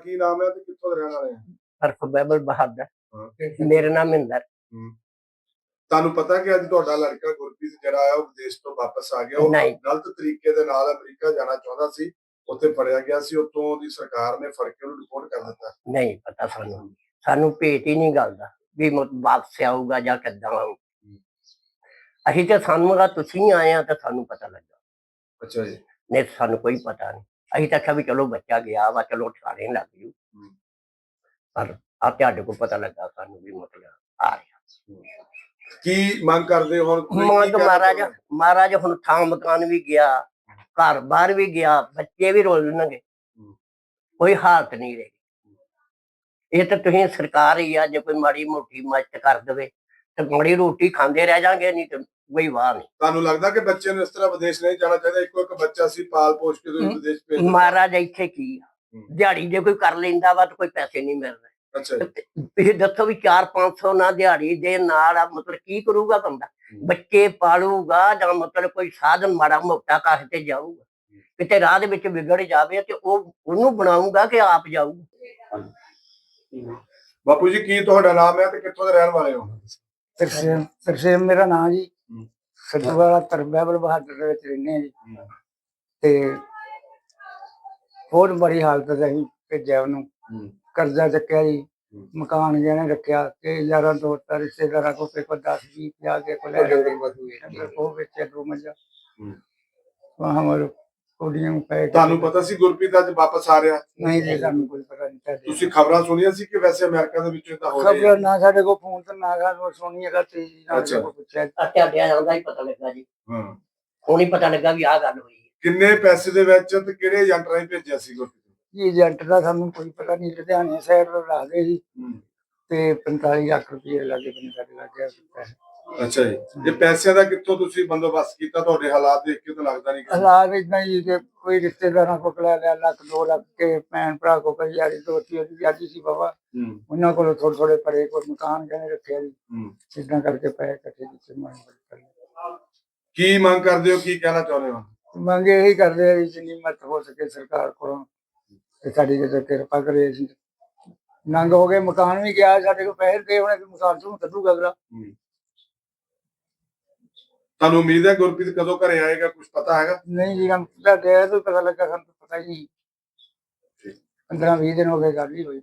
ਕੀ ਨਾਮ ਹੈ ਤੇ ਕਿੱਥੋਂ ਦੇ ਰਹਿਣ ਵਾਲੇ ਆ? ਹਰਫ ਬੈਬਲ ਬਹਾਦਰ। ਹਾਂ। ਮੇਰਾ ਨਾਮ ਮਹਿੰਦਰ। ਤੁਹਾਨੂੰ ਪਤਾ ਕਿ ਅੱਜ ਤੁਹਾਡਾ ਲੜਕਾ ਗੁਰਪ੍ਰੀਤ ਜਿਹੜਾ ਆ ਉਹ ਵਿਦੇਸ਼ ਤੋਂ ਵਾਪਸ ਆ ਗਿਆ। ਉਹ ਨਹੀਂ। ਗਲਤ ਤਰੀਕੇ ਦੇ ਨਾਲ ਅਮਰੀਕਾ ਜਾਣਾ ਚਾਹੁੰਦਾ ਸੀ। ਉੱਥੇ ਫੜਿਆ ਗਿਆ ਸੀ। ਉਤੋਂ ਦੀ ਸਰਕਾਰ ਨੇ ਫੜ ਕੇ ਉਹਨੂੰ ਰਿਪੋਰਟ ਕਰ ਦਿੱਤਾ। ਨਹੀਂ ਪਤਾ ਸਾਨੂੰ। ਸਾਨੂੰ ਭੇਟ ਹੀ ਨਹੀਂ ਗੱਲ ਦਾ। ਵੀ ਵਾਪਸ ਆਊਗਾ ਜਾਂ ਕਿੱਦਾਂ ਆਊ। ਅਸੀਂ ਤੇ ਸਾਨੂੰ ਦਾ ਤੁਸੀਂ ਆਏ ਆ ਤਾਂ ਸਾਨੂੰ ਪਤਾ ਲੱਗਾ। ਅੱਛਾ ਜੀ। ਨਹੀਂ ਤਾਂ ਸਾਨੂੰ ਕੋਈ ਪਤਾ ਨਹੀਂ। ਅਸੀਂ ਤਾਂ ਆਖਿਆ ਵੀ ਚਲੋ ਬੱਚਾ ਗਿਆ ਵਾ ਚਲੋ ਠਾਣੇ ਲੱਗ ਜੂ। ਪਰ ਆ ਤੁਹਾਡੇ ਕੋਲ ਪਤਾ ਲੱਗਾ ਸਾਨੂੰ ਵੀ ਮਤਲਬ ਆ ਰਿਹਾ ਕੀ ਮੰਗ ਕਰਦੇ ਹੋ ਹੁਣ ਤੁਸੀਂ ਕੀ ਮੰਗ ਕਹਿਣਾ ਮਹਾਰਾਜ ਚਾਹੁੰਦੇ? ਮਹਾਰਾਜ ਹੁਣ ਥਾਂ ਮਕਾਨ ਵੀ ਗਿਆ ਘਰ ਬਾਹਰ ਵੀ ਗਿਆ ਬੱਚੇ ਵੀ ਰੋਲਣਗੇ ਹੂੰ। ਕੋਈ ਹਾਲਤ ਨਹੀਂ ਰਹੀ ਇਹ ਤਾਂ ਤੁਸੀਂ ਸਰਕਾਰ ਹੀ ਆ ਜੇ ਕੋਈ ਮਾੜੀ ਮੋਟੀ ਮਦਦ ਕਰ ਦੇਵੇ ਤੇ ਮਾੜੀ ਰੋਟੀ ਖਾਂਦੇ ਰਹਿ ਜਾਾਂਗੇ ਨਹੀਂ ਤੇ ਕੋਈ ਵਾਹ ਨਹੀਂ ਤੁਹਾਨੂੰ ਲੱਗਦਾ ਕਿ ਬੱਚੇ ਨੂੰ ਇਸ ਤਰ੍ਹਾਂ ਵਿਦੇਸ਼ ਨਹੀਂ ਜਾਣਾ ਚਾਹੀਦਾ? ਇੱਕੋ ਇੱਕ ਬੱਚਾ ਸੀ ਪਾਲ ਪੋਸ਼ ਕੇ ਤੁਸੀਂ। ਵਿਦੇਸ਼ ਭੇਜ ਦਿੱਤਾ। ਮਹਾਰਾਜ ਇੱਥੇ ਕੀ ਆ। ਦਿਹਾੜੀ ਜੇ ਕੋਈ ਕਰ ਲੈਂਦਾ ਵਾ ਤਾਂ ਕੋਈ ਪੈਸੇ ਨਹੀਂ ਮਿਲ ਰਹੇ ਅੱਛਾ ਜੀ। ਤੁਸੀਂ ਦੱਸੋ ਵੀ 4-500 ਨਾ ਦਿਹਾੜੀ ਦੇ ਨਾਲ ਆ, ਮਤਲਬ ਕੀ ਕਰੂਗਾ ਬੰਦਾ। ਬੱਚੇ ਪਾਲੂਗਾ ਜਾਂ ਮਤਲਬ ਕੋਈ ਸਾਧਨ ਮਾੜਾ ਮੋਟਾ ਕਾਹ ਤੇ ਜਾਊਗਾ? ਕਿਤੇ ਰਾਹ ਦੇ ਵਿੱਚ ਵਿਗੜ ਜਾਵੇ ਤੇ ਉਹ ਉਹਨੂੰ ਬਣਾਊਗਾ ਕਿ ਆਪ ਜਾਊਗਾ? ਬਾਪੂ ਜੀ ਕੀ ਤੁਹਾਡਾ ਨਾਮ ਹੈ ਤੇ ਕਿੱਥੋਂ ਦੇ ਰਹਿਣ ਵਾਲੇ ਹੋ? ਤਰਸੇਮ ਤਰਸੇਮ ਮੇਰਾ ਨਾਮ ਜੀ। ਹੂੰ। ਸਤਵਾਲਾ ਤਰਬੈਬਲ ਬਹਾਦਰ ਦੇ ਵਿੱਚ ਰਹਿੰਦੇ ਹਾਂ ਜੀ ਤੇ ਬਹੁਤ ਬੜੀ ਹਾਲਤ ਹੈ ਅਸੀਂ ਭੇਜਿਆ ਉਹਨੂੰ ਕਰਜ਼ਾ ਚੱਕਿਆ ਜੀ। ਮਕਾਨ ਜਿਹਨੇ ਰੱਖਿਆ ਤੇ ਯਾਰਾਂ ਦੋਸਤਾਂ ਰਿਸ਼ਤੇਦਾਰਾਂ ਕੋਲ ਤੇ ਕੋਈ 10 20 50 ਦੇ ਕੋਲ ਉਹ ਵੇਚਿਆ ਦੋ ਹੂੰ। ਵਾਹ ਹਮਾਰੇ ਕੋਡੀਆਂ ਨੂੰ ਪੈ ਤੁਹਾਨੂੰ ਪਤਾ ਸੀ ਗੁਰਪ੍ਰੀਤ ਅੱਜ ਵਾਪਸ ਆ ਰਿਹਾ? ਨਹੀਂ ਜੀ ਸਾਨੂੰ ਕੋਈ ਪਤਾ ਨਹੀਂ ਤੁਹਾਡੇ ਤੁਸੀਂ ਖਬਰਾਂ ਸੁਣੀਆਂ ਸੀ ਕਿ ਵੈਸੇ ਅਮਰੀਕਾ ਦੇ ਵਿੱਚ ਤਾਂ ਹੋ ਰਹੀ ਹੈ? ਖਬਰ ਨਾ ਸਾਡੇ ਕੋਲ ਫੋਨ ਤੇ ਨਾ ਗੱਲ ਸੁਣੀ ਹੈਗਾ ਤੇ ਜੀ ਨਾ ਅੱਛਾ। ਕੋਈ ਪੁੱਛਿਆ ਆ ਤੁਹਾਡੇ ਆਉਂਦਾ ਹੀ ਪਤਾ ਲੱਗਾ ਜੀ। ਹਾਂ। ਹੁਣ ਹੀ ਪਤਾ ਲੱਗਾ ਵੀ ਆਹ ਗੱਲ ਹੋਈ ਹੈ। ਕਿੰਨੇ ਪੈਸੇ ਦੇ ਵਿੱਚ ਤੇ ਕਿਹੜੇ ਏਜੰਟ ਰਾਹੀਂ ਭੇਜਿਆ ਸੀ ਗੁਰਪ੍ਰੀਤ? ਜੀ ਏਜੰਟ ਦਾ ਸਾਨੂੰ ਕੋਈ ਪਤਾ ਨਹੀਂ ਲੁਧਿਆਣੇ ਸਾਈਡ ਤੋਂ ਰੱਖਦੇ ਸੀ। ਨੂੰ? ਤੇ 45 ਲੱਖ ਰੁਪਏ ਲੱਗੇ ਬੰਦੇ ਸਾਡੇ ਲੱਗੇ ਪੈਸੇ ਅੱਛਾ ਜੀ। ਇਹ ਪੈਸਿਆਂ ਦਾ ਕਿੱਥੋਂ ਤੁਸੀਂ ਬੰਦੋਬਸਤ ਕੀਤਾ? ਤੁਹਾਡੇ ਹਾਲਾਤ ਦੇਖ ਕੇ ਤਾਂ ਲੱਗਦਾ ਨਹੀਂ ਕਿ ਹਾਲਾਤ ਇਦਾਂ ਹੀ ਕਿ ਕੋਈ ਰਿਸ਼ਤੇਦਾਰਾਂ ਕੋਲ ਲੈ ਲਿਆ ਲੱਖ ਦੋ ਲੱਖ ਕੇ ਭੈਣ ਭਰਾ ਕੋ ਕੋਈ ਯਾਰੀ ਦੋਸਤੀ ਉਹਦੀ ਵਿਆਜੀ ਸੀ ਬਾਬਾ। ਹੂੰ। ਉਹਨਾਂ ਕੋਲੋਂ ਥੋੜੇ ਥੋੜੇ ਪੜੇ ਕੋਈ ਮਕਾਨ ਕਹਿੰਦੇ ਰੱਖਿਆ ਜੀ। ਹੂੰ। ਇਦਾਂ ਕਰਕੇ ਪੈਸੇ ਇਕੱਠੇ ਕੀਤੇ ਮੰਗ ਕੀ ਮੰਗ ਕਰਦੇ ਹੋ? ਕੀ ਕਹਿਣਾ ਚਾਹੁੰਦੇ ਹੋ? ਮੰਗੇ ਇਹੀ ਕਰਦੇ ਆ ਵੀ ਜਿੰਨੀ ਮਤ ਹੋ ਸਕੇ ਸਰਕਾਰ ਕੋਲੋਂ ਤੇ ਸਾਡੀ ਕਿਤੇ ਕਿਰਪਾ ਕਰੇ ਅਸੀਂ। ਨੰਗ ਹੋ ਗਏ ਮਕਾਨ ਵੀ ਗਿਆ ਸਾਡੇ ਕੋਲ ਪੈਸੇ ਦੇ ਹੋਣੇ ਤੇ ਮਕਾਨ ਤੋਂ ਕੱਢੂਗਾ ਅਗਲਾ। ਤੁਹਾਨੂੰ ਉਮੀਦ ਹੈ ਗੁਰਪ੍ਰੀਤ ਕਦੋਂ ਘਰੇ ਆਏਗਾ ਕੁਝ ਪਤਾ ਹੈਗਾ? ਨਹੀਂ ਜੀ ਹਮ ਤੋਂ ਪਤਾ ਲੱਗਾ ਸਾਨੂੰ ਤਾਂ ਪਤਾ ਹੀ ਨਹੀਂ। 15 20 ਦਿਨ ਹੋ ਗਏ ਗੱਲ ਹੀ ਹੋਈ